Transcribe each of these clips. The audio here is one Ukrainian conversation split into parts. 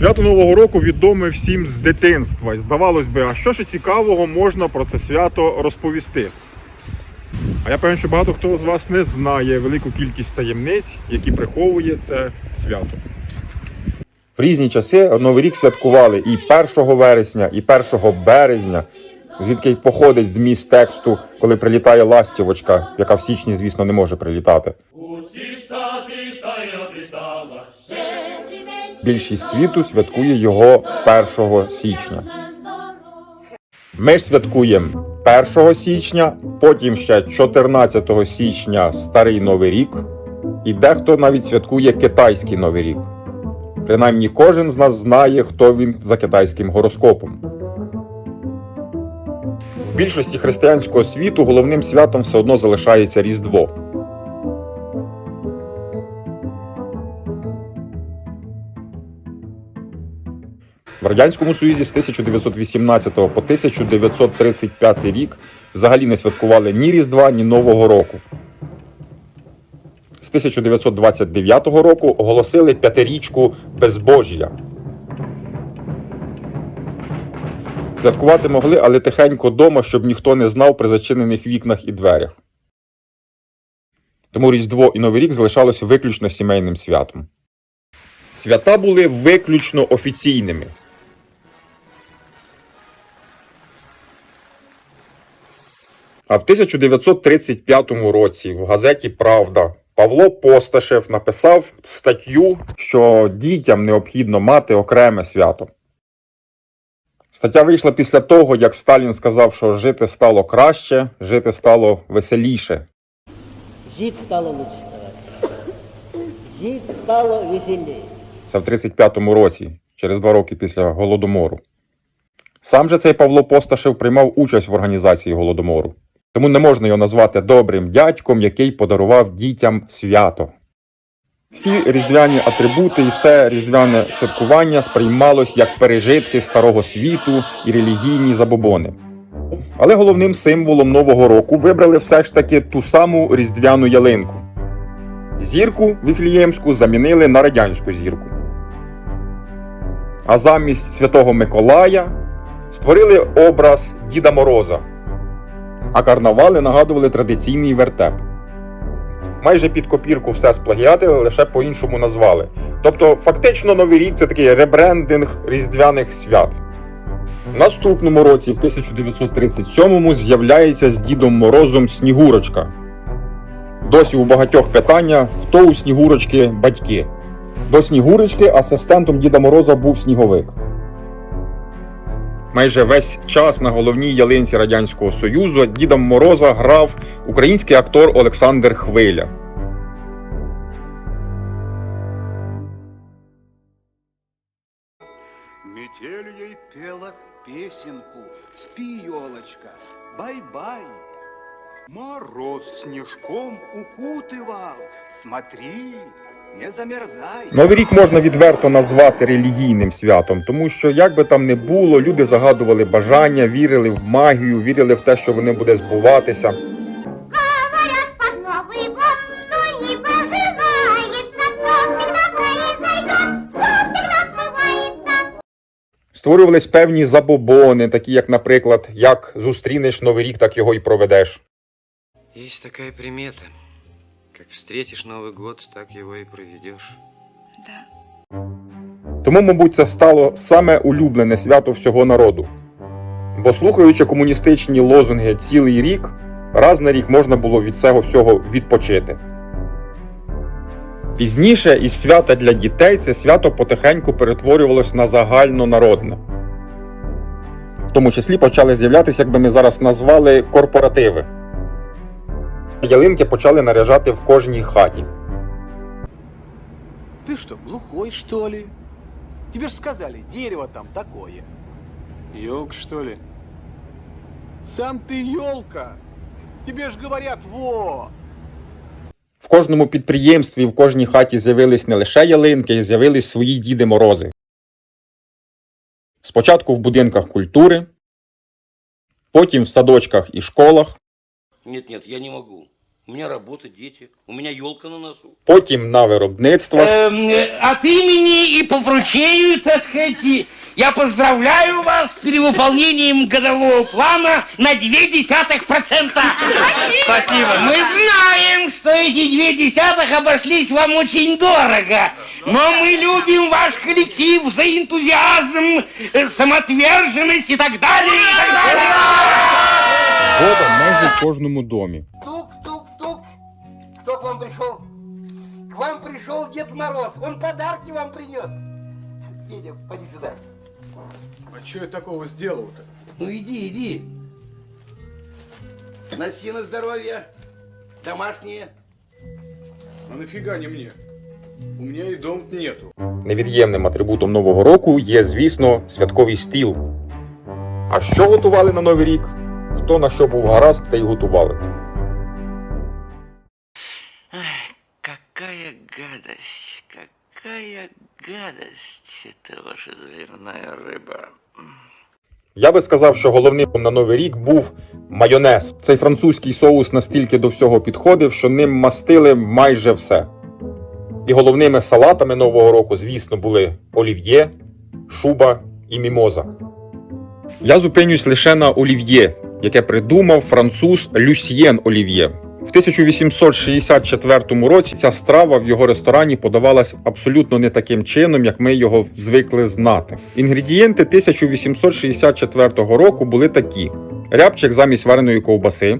Свято Нового року відоме всім з дитинства. І здавалось би, а що ж цікавого можна про це свято розповісти? А я певен, що багато хто з вас не знає велику кількість таємниць, які приховує це свято. В різні часи Новий рік святкували і 1 вересня, і 1 березня, звідки й походить зміст тексту, коли прилітає ластівочка, яка в січні, звісно, не може прилітати. Більшість світу святкує його 1 січня. Ми ж святкуємо 1 січня, потім ще 14 січня Старий Новий рік, і дехто навіть святкує китайський Новий рік. Принаймні кожен з нас знає, хто він за китайським гороскопом. В більшості християнського світу головним святом все одно залишається Різдво. В Радянському Союзі з 1918 по 1935 рік взагалі не святкували ні Різдва, ні Нового року. З 1929 року оголосили п'ятирічку безбожія. Святкувати могли, але тихенько дома, щоб ніхто не знав при зачинених вікнах і дверях. Тому Різдво і Новий рік залишалося виключно сімейним святом. Свята були виключно офіційними. А в 1935 році в газеті Правда Павло Посташев написав статтю, що дітям необхідно мати окреме свято. Стаття вийшла після того, як Сталін сказав, що жити стало краще, жити стало веселіше. Жить стало лучше. Жить стало веселее. Це в 35-му році, через два роки після Голодомору. Сам же цей Павло Посташев приймав участь в організації Голодомору. Тому не можна його назвати добрим дядьком, який подарував дітям свято. Всі різдвяні атрибути і все різдвяне святкування сприймалось як пережитки старого світу і релігійні забобони. Але головним символом Нового року вибрали все ж таки ту саму різдвяну ялинку. Зірку віфліємську замінили на радянську зірку. А замість Святого Миколая створили образ Діда Мороза. А карнавали нагадували традиційний вертеп. Майже під копірку все сплагіатили, лише по-іншому назвали. Тобто, фактично, Новий рік це такий ребрендинг різдвяних свят. В наступному році, в 1937-му, з'являється з Дідом Морозом Снігурочка. Досі у багатьох питання, хто у Снігурочки батьки. До Снігурочки асистентом Діда Мороза був сніговик. Майже весь час на головній ялинці Радянського Союзу Діда Мороза грав український актор Олександр Хвиля. Метель ей пела песенку. Спи, елочка, бай-бай Мороз снежком укутывал. Смотри, Новий рік можна відверто назвати релігійним святом, тому що, як би там не було, люди загадували бажання, вірили в магію, вірили в те, що вони буде збуватися. Створювались певні забобони, такі як, наприклад, як зустрінеш новий рік, так його і проведеш. Есть такая примета. Как встретишь Новый год, так его и проведешь. Тому, мабуть, це стало саме улюблене свято всього народу. Бо слухаючи комуністичні лозунги цілий рік, раз на рік можна було від цього всього відпочити. Пізніше із свята для дітей це свято потихеньку перетворювалось на загальнонародне. В тому числі почали з'являтися, як би ми зараз назвали, корпоративи. Ялинки почали наряжати в кожній хаті. Ты что, глухой, что ли? Тебе ж сказали, дерево там такое Елка, что ли? Сам ты елка Тебе ж говорят, во В кожному підприємстві, в кожній хаті з'явились не лише ялинки, а з'явились свої Діди Морози. Спочатку в будинках культури, потім в садочках і школах, Нет, нет, я не могу. У меня работа, дети. У меня елка на носу. Потім на виробництво. Эм, от имени и по вручению, так сказать, я поздравляю вас с перевыполнением годового плана на две десятых процента. Спасибо. Мы знаем, что эти две десятых обошлись вам очень дорого. Но мы любим ваш коллектив за энтузиазм, э, самоотверженность и так далее, и так далее. Вода майже в кожному домі. Тук-тук-тук. Кто к вам пришел? К вам пришел Дед Мороз. Он подарки вам принес. Федя, поди сюда. А что я такого сделал-то? Ну иди, иди. Носи на здоровье. Домашние. А нафига не мне? У меня и дом нету. Невід'ємним атрибутом Нового року є, звісно, святковий стіл. А що готували на Новий рік? Хто на що був гаразд, те й готували. Какая гадость, какая гадость это ваша заливная рыба. Я би сказав, що головним на Новий рік був майонез. Цей французький соус настільки до всього підходив, що ним мастили майже все. І головними салатами Нового року, звісно, були олів'є, шуба і мімоза. Я зупинюсь лише на олів'є, яке придумав француз Люсьєн Олів'є. В 1864 році ця страва в його ресторані подавалась абсолютно не таким чином, як ми його звикли знати. Інгредієнти 1864 року були такі: рябчик замість вареної ковбаси,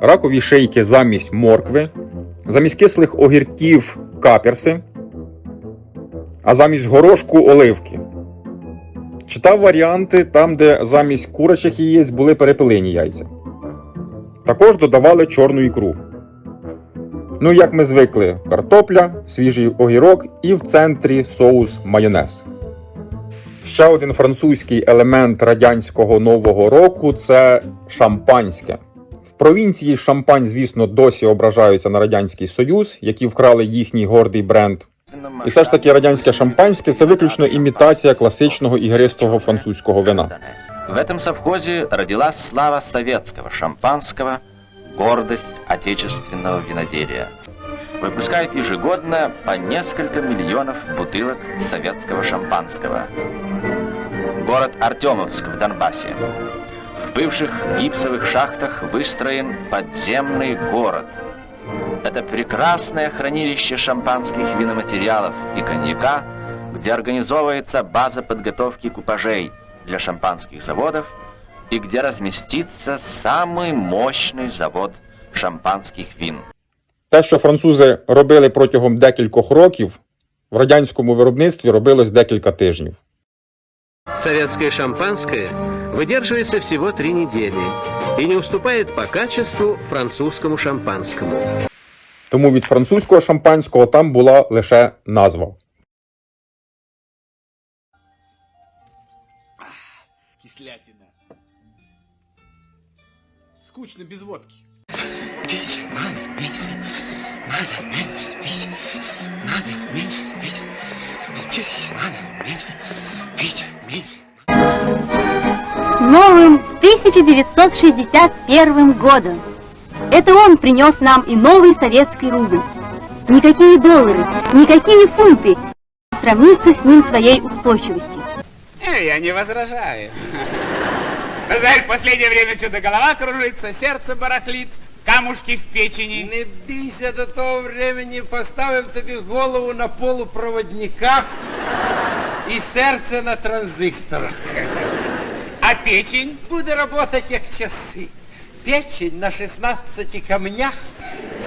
ракові шийки замість моркви, замість кислих огірків каперси, а замість горошку оливки. Читав варіанти там, де замість курячих яєць були перепелині яйця. Також додавали чорну ікру. Ну, як ми звикли, картопля, свіжий огірок і в центрі соус майонез. Ще один французький елемент радянського нового року це шампанське. В провінції шампань, звісно, досі ображаються на Радянський Союз, які вкрали їхній гордий бренд. І все ж таки радянське шампанське це виключно імітація класичного ігристого французького вина. В этом совхозе родилась слава советского шампанского, гордость отечественного виноделия. Выпускает ежегодно по несколько миллионов бутылок советского шампанского. Город Артемовск в Донбассе. В бывших гипсовых шахтах выстроен подземный город. Это прекрасное хранилище шампанских виноматериалов и коньяка, где организовывается база подготовки купажей для шампанских заводов и где разместится самый мощный завод шампанских вин. Те, що французи робили протягом декількох років, в радянському виробництві робилось декілька тижнів. Советское шампанское выдерживается всего три недели и не уступает по качеству французскому шампанскому. Тому від французького шампанського там була лише назва. Кислятина. Скучно без водки. С новым 1961 годом! Это он принес нам и новый советский рубль. Никакие доллары, никакие фунты не сравнится с ним своей устойчивостью. Я не возражаю. Знаешь, в последнее время что-то голова кружится, сердце барахлит, камушки в печени. Не бійся до того времени, поставим тобі голову на полупроводниках і серце на транзисторах. А печень? Буде работать як часи. Печень на 16 камнях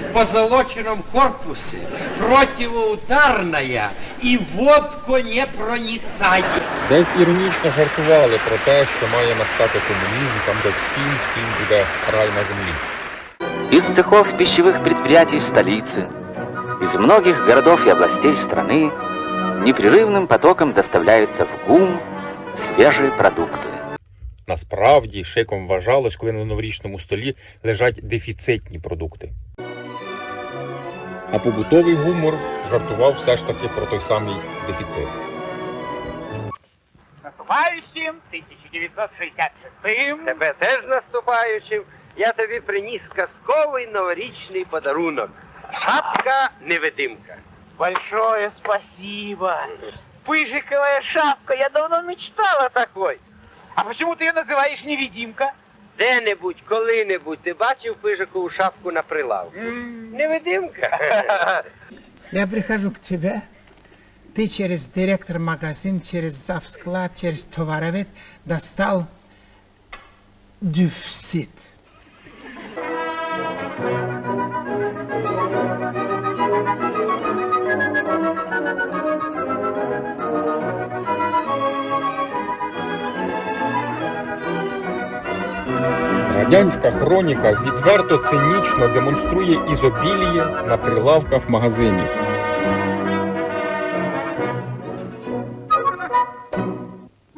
в позолоченном корпусе, противоударная и водко не проницает. Десь іронічно жартували про те, що має настати комунізм, там де всім всім буде рай на землі. Из цехов пищевых предприятий столицы, из многих городов и областей страны непрерывным потоком доставляются в ГУМ свежие продукты. Насправді шиком вважалось, коли на новорічному столі лежать дефіцитні продукти. А побутовий гумор жартував все ж таки про той самий дефіцит. Наступаючим 1966-м. Тебе теж наступаючим. я тобі приніс казковий новорічний подарунок. Шапка невидимка. Большое спасибо. Пыжиковая шапка, я давно мечтала такой. А почему ты ее называешь невидимка? Де-небудь, коли-небудь ти бачив пижикову шапку на прилавку? Невидимка. Я прихожу к тебе, ты через директор магазин, через завсклад, через товаровед достал дюфсит. Радянська хроніка відверто цинічно демонструє ізобіліє на прилавках магазинів.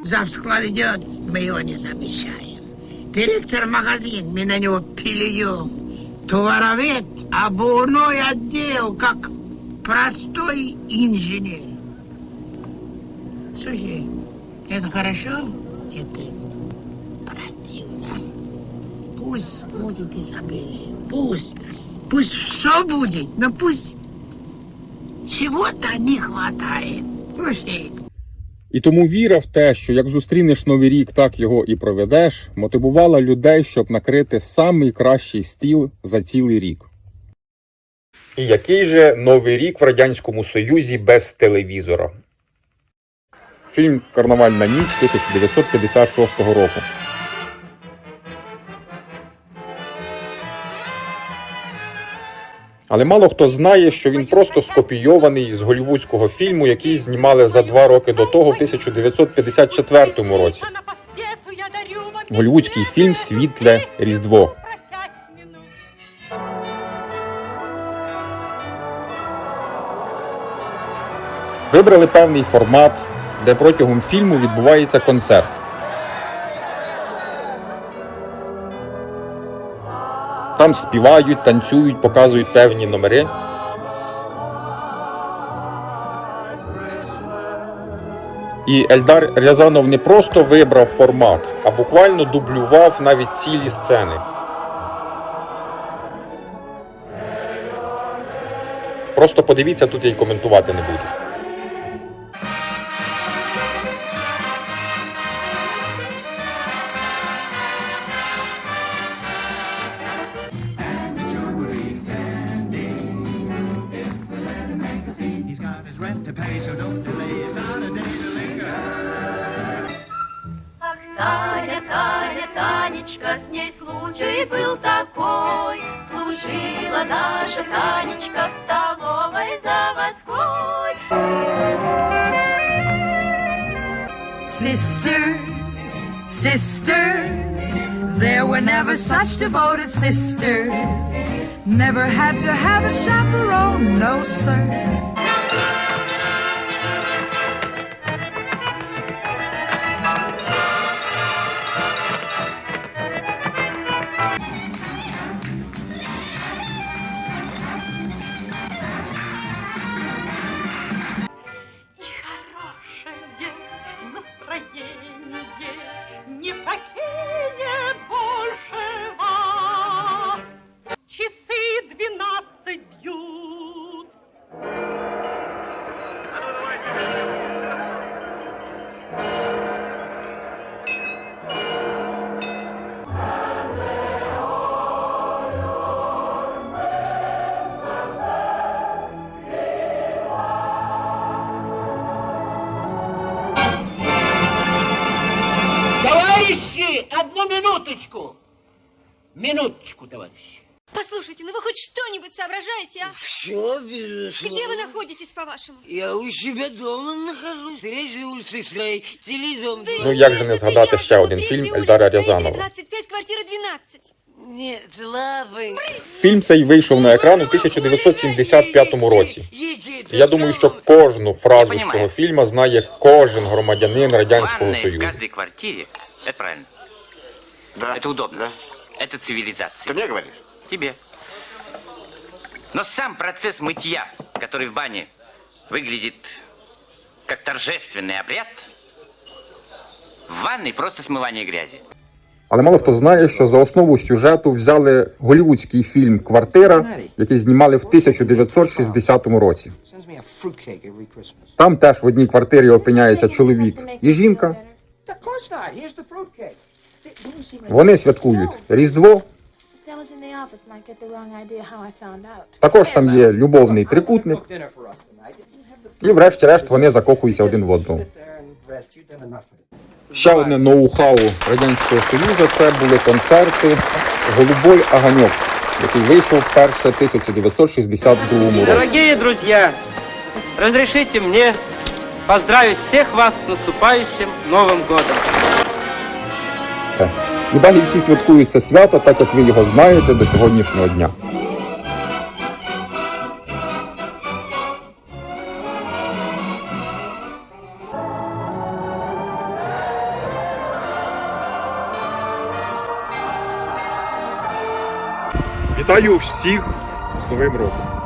Завсклад идет, мы его не замещаем. Директор магазин, мы на него плюем. Товаровед, обувной отдел, как простой инженер. Слушай, это хорошо? Это противно. Пусть будет изобилие, пусть. Пусть все будет, но пусть чего-то не хватает. Слушай, І тому віра в те, що як зустрінеш новий рік, так його і проведеш, мотивувала людей, щоб накрити самий кращий стіл за цілий рік. І який же новий рік в Радянському Союзі без телевізора? Фільм Карнавальна ніч 1956 року. Але мало хто знає, що він просто скопійований з голівудського фільму, який знімали за два роки до того, в 1954 році. Голівудський фільм Світле Різдво. Вибрали певний формат, де протягом фільму відбувається концерт. Там співають, танцюють, показують певні номери. І Ельдар Рязанов не просто вибрав формат, а буквально дублював навіть цілі сцени. Просто подивіться, тут я й коментувати не буду. Танечка, с ней случай был такой. Служила наша Танечка в столовой заводской. Sisters, sisters, there were never such devoted sisters. Never had to have a chaperone, no sir. Не покинет Товарищи, одну минуточку. Минуточку, товарищи. Послушайте, ну вы хоть что-нибудь соображаете, а? Все, безусловно. Где вы находитесь, по-вашему? Я у себя дома нахожусь. Третьей улицы строителей дом. Ну як же не згадати ще один фільм Ельдара Рязанова. 25, квартира 12. Нет, лапы. Фільм цей вийшов на екран у 1975 році. Я думаю, що кожну фразу з цього фільму знає кожен громадянин Радянського Ванная в Союзу. каждой квартире. Это правильно. Да. Это удобно. Да. Это цивилизация. Ты мне говоришь? Тебе. Но сам процесс мытья, который в бане выглядит как торжественный обряд, в ванной просто смывание грязи. Але мало хто знає, що за основу сюжету взяли голівудський фільм Квартира, який знімали в 1960 році. Там теж в одній квартирі опиняється чоловік і жінка. Вони святкують Різдво. Також там є любовний трикутник. І врешті-решт вони закохуються один в одного. Ще одне ноу-хау Радянського Союзу це були концерти Голубой Аганьок, який вийшов вперше в 1962 році. Дорогие друзья, разрешите мне поздравить всех вас с наступающим Новым годом. І далі всі святкують це свято, так як ви його знаєте до сьогоднішнього дня. Вітаю всіх з Новим роком!